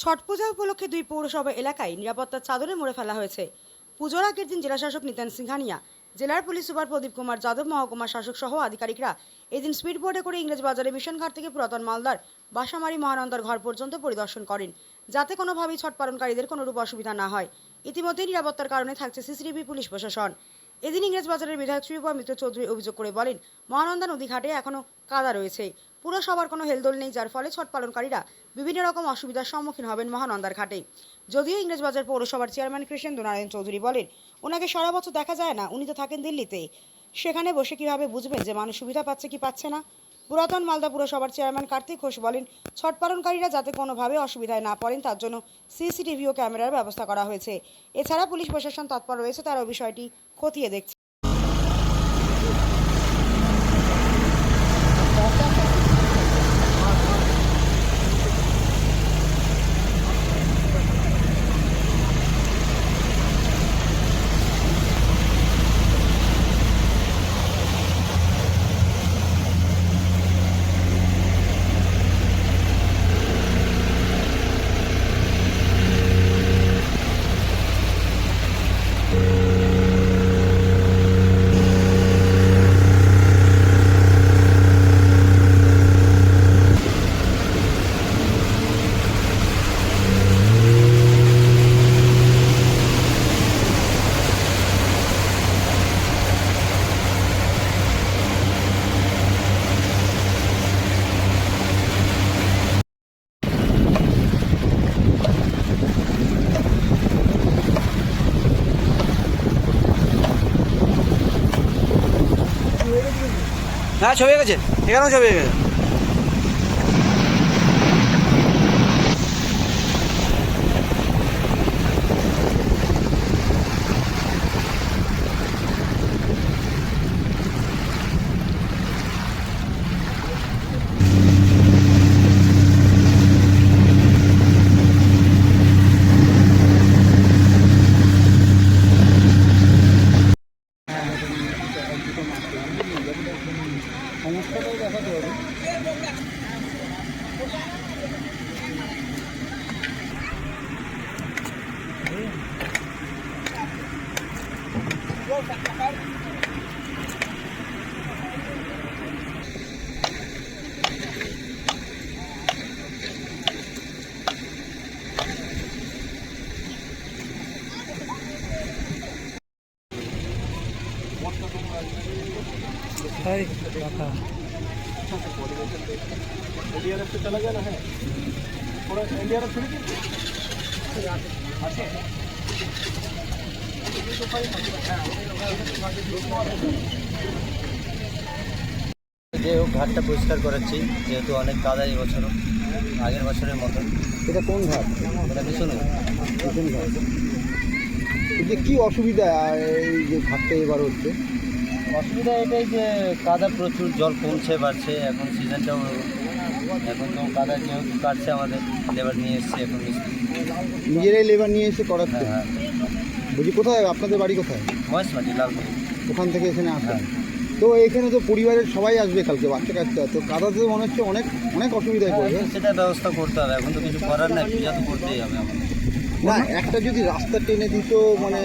ছট পূজা উপলক্ষে দুই পৌরসভা এলাকায় নিরাপত্তার চাদরে মুড়ে ফেলা হয়েছে। পুজোর আগের দিন জেলাশাসক নিতেন সিংহানিয়া। জেলার পুলিশ সুপার প্রদীপ কুমার যাদব, মহকুমা শাসক সহ আধিকারিকরা এদিন স্পিড বোর্ডে করে ইংরেজ বাজারে মিশনঘাট থেকে পুরাতন মালদার বাসামারি মহানন্দার ঘর পর্যন্ত পরিদর্শন করেন, যাতে কোনোভাবেই ছট পালনকারীদের কোনোরূপ অসুবিধা না হয়। ইতিমধ্যেই নিরাপত্তার কারণে থাকছে সিসিটিভি পুলিশ প্রশাসন। এদিন ইংরেজ বাজারের বিধায়ক শ্রীপা মিত্র চৌধুরী অভিযোগ করে বলেন, মহানন্দা নদী ঘাটে এখনও কাদা রয়েছে। পুরসভার কোনো হেলদোল নেই, যার ফলে ছট পালনকারীরা বিভিন্ন রকম অসুবিধার সম্মুখীন হবেন মহানন্দার ঘাটে। যদিও ইংরেজবাজার পৌরসভার চেয়ারম্যান কৃষ্ণেন্দু নারায়ণ চৌধুরী বলেন, ওনাকে সারা বছর দেখা যায় না, উনি তো থাকেন দিল্লিতে। সেখানে বসে কীভাবে বুঝবেন যে মানুষ সুবিধা পাচ্ছে কি পাচ্ছে না? পুরাতন মালদা পুরসভার চেয়ারম্যান কার্তিক ঘোষ বলেন ছট পালনকারীরা যাতে কোনোভাবে অসুবিধায় না পড়েন, তার জন্য সিসিটিভি ও ক্যামেরার ব্যবস্থা করা হয়েছে। এছাড়া পুলিশ প্রশাসন তৎপর রয়েছে, তারা বিষয়টি খতিয়ে দেখছে। হ্যাঁ ছবি গেছে এখানেও ছবি গেছে एनडीआरएफ से चला गया ना है थोड़ा एनडीआरएफ छोड़ी যে হোক ঘাটটা পরিষ্কার করাচ্ছি যেহেতু অনেক কাদা এই বছরও আগের বছরের মতন এটা কোন ঘাট এটা ভীষণ কোন ঘাট এই যে কি অসুবিধা এই যে ঘাটটা এবার হচ্ছে? অসুবিধা এটাই যে কাদা প্রচুর জল কমছে বাড়ছে। এখন সিজনটাও এখন তো কাদা যেহেতু কাটছে আমাদের লেবার নিয়ে এসছে এখন নিজেরাই লেবার নিয়ে এসে করাচ্ছে? হ্যাঁ হ্যাঁ। বলছি কোথায়? আপনাদের বাড়ি কোথায়? মহেশমাটি লালপুরি। ওখান থেকে এখানে হ্যাঁ। তো এখানে তো পরিবারের সবাই আসবে কালকে বাচ্চা কাচ্চা। তো কাদাতে মনে হচ্ছে অনেক অনেক অসুবিধায় পড়বে। এখন সেটা ব্যবস্থা করতে হবে। এখন তো কিছু করার নাই পূজা তো করতেই হবে আমাদের। না একটা যদি রাস্তা টেনে দিত মানে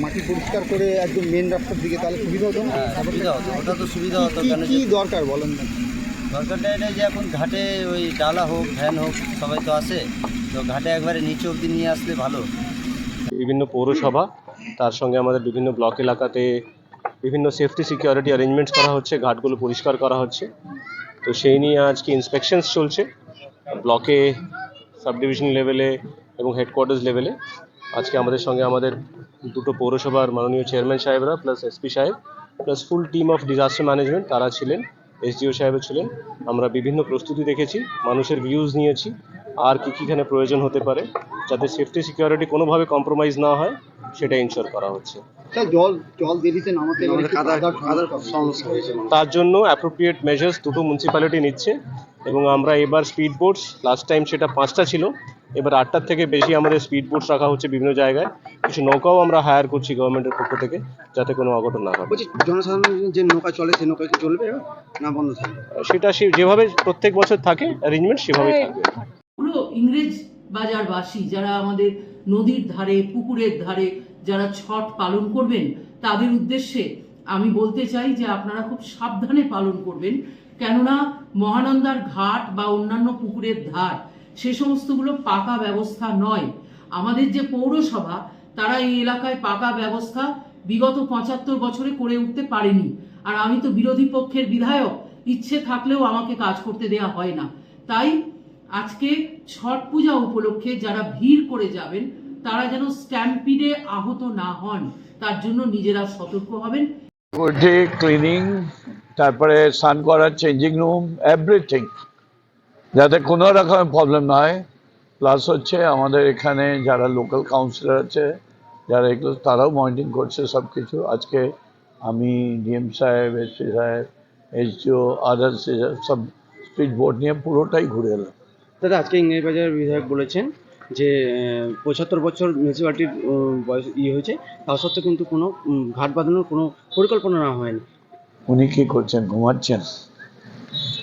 মাটি পরিষ্কার করে একদম মেন রাস্তার দিকে তাহলে সুবিধা হতো না? হ্যাঁ সুবিধা হতো ওটা তো সুবিধা হতো কি- কেন কি দরকার বলেন না দরকারটা এটাই যে এখন ঘাটে ওই ডালা হোক ভ্যান হোক সবাই তো আসে তো ঘাটে একবারে নিচে অবধি নিয়ে আসলে ভালো। বিভিন্ন পৌরসভা তার সঙ্গে আমাদের বিভিন্ন ব্লক এলাকাতে বিভিন্ন সেফটি সিকিউরিটি অ্যারেঞ্জমেন্টস করা হচ্ছে ঘাটগুলো পরিষ্কার করা হচ্ছে। তো সেই নিয়ে আজকে ইন্সপেকশনস চলছে। ব্লকে সাব ডিভিশন লেভেলে এবং হেডকোয়ার্টার্স লেভেলে আজকে আমাদের সঙ্গে আমাদের দুটো পৌরসভার মাননীয় চেয়ারম্যান সাহেবরা প্লাস এসপি সাহেব plus full team of disaster management তারা ছিলেন এসডিও সাহেবও ছিলেন। আমরা বিভিন্ন প্রস্তুতি দেখেছি মানুষের ভিউজ নিয়েছি আর কী কী এখানে প্রয়োজন হতে পারে যাতে সেফটি সিকিউরিটি কোনোভাবে কম্প্রোমাইজ না হয় সেটা ইনশোর করা হচ্ছে। জল জল দেরিতে নামাতে তার জন্য অ্যাপ্রোপ্রিয়েট মেজার্স দুটো মিউনিসিপ্যালিটি নিচ্ছে এবং আমরা এবার স্পিড বোটস লাস্ট টাইম সেটা পাঁচটা ছিল এবার আটটার থেকে বেশি আমাদের স্পিড বোটস রাখা হচ্ছে বিভিন্ন জায়গায়। কিছু নৌকাও আমরা হায়ার করছি গভর্নমেন্টের পক্ষ থেকে যাতে কোনো অঘটন না বলছি জনসাধারণ যে নৌকা চলে সেই নৌকা কি চলবে না বন্ধ থাকবে? সেটা সে যেভাবে প্রত্যেক বছর থাকে অ্যারেঞ্জমেন্ট সেভাবেই থাকবে। পুরো ইংরেজ বাজারবাসী যারা আমাদের নদীর ধারে পুকুরের ধারে যারা ছট পালন করবেন তাদের উদ্দেশ্যে আমি বলতে চাই যে আপনারা খুব সাবধানে পালন করবেন। কেননা মহানন্দার ঘাট বা অন্যান্য পুকুরের ধার সে সমস্তগুলো পাকা ব্যবস্থা নয়। আমাদের যে পৌরসভা, তারা এই এলাকায় পাকা ব্যবস্থা বিগত পঁচাত্তর বছরে করে উঠতে পারেনি। আর আমি তো বিরোধী পক্ষের বিধায়ক, ইচ্ছে থাকলেও আমাকে কাজ করতে দেয়া হয় না। তাই আজকে ছট পূজা উপলক্ষে যারা ভিড় করে যাবেন, তারা যেন স্ট্যাম্পিডে আহত না হন, তার জন্য নিজেরা সতর্ক হবেন। ক্লিনিং তারপরে স্নান করার চেঞ্জিং রুম এভরিথিং যাতে কোনো রকমের প্রবলেম না হয়। প্লাস হচ্ছে আমাদের এখানে যারা লোকাল কাউন্সিলর আছে যারা এগুলো তারাও মনিটরিং করছে সব কিছু আজকে আমি ডিএম সাহেব এসপি সাহেব এইচডিও আদার্স সব স্পিড বোর্ড নিয়ে পুরোটাই ঘুরে এলাম। দাদা আজকে ইংরেজবাজার বিধায়ক বলেছেন যে পঁচাত্তর বছর মিউনিসিপ্যালিটির উম, বয়স ইয়ে হয়েছে তা সত্ত্বেও কিন্তু কোনো ঘাট বাঁধানোর কোনো পরিকল্পনা না হয়নি। উনি কী করছেন ঘুমাচ্ছেন?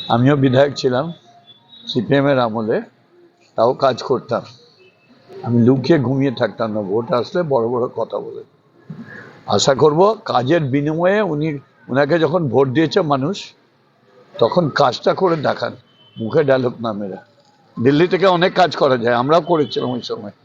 আমিও বিধায়ক ছিলাম। সিপিএমের আমলে তাও কাজ করতাম। আমি লুকিয়ে ঘুমিয়ে থাকতাম না, ভোট আসলে বড় বড় কথা বলে। আশা করব কাজের বিনিময়ে উনি ওনাকে যখন ভোট দিয়েছে মানুষ, তখন কাজটা করে দেখান, মুখে ডায়লগ না মেরা। দিল্লি থেকে অনেক কাজ করা যায়, আমরাও করেছিলাম ওই সময়।